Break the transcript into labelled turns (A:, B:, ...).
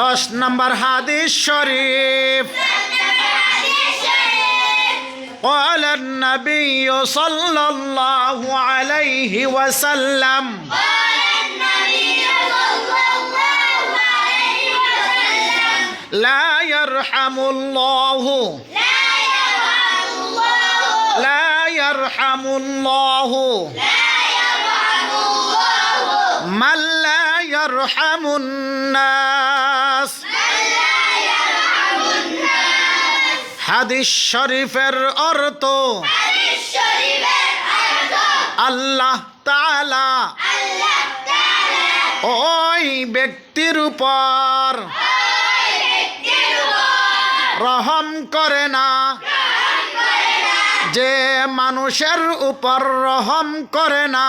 A: দশ নম্বর হাদিস শরীফ قال النبي صلى الله عليه وسلم لا يرحم الله لا يرحم الله من يرحم الناس হাদিস শরীফের অর্থ আল্লাহ তাআলা ওই ব্যক্তির উপর রহম করে না যে মানুষের উপর রহম করে না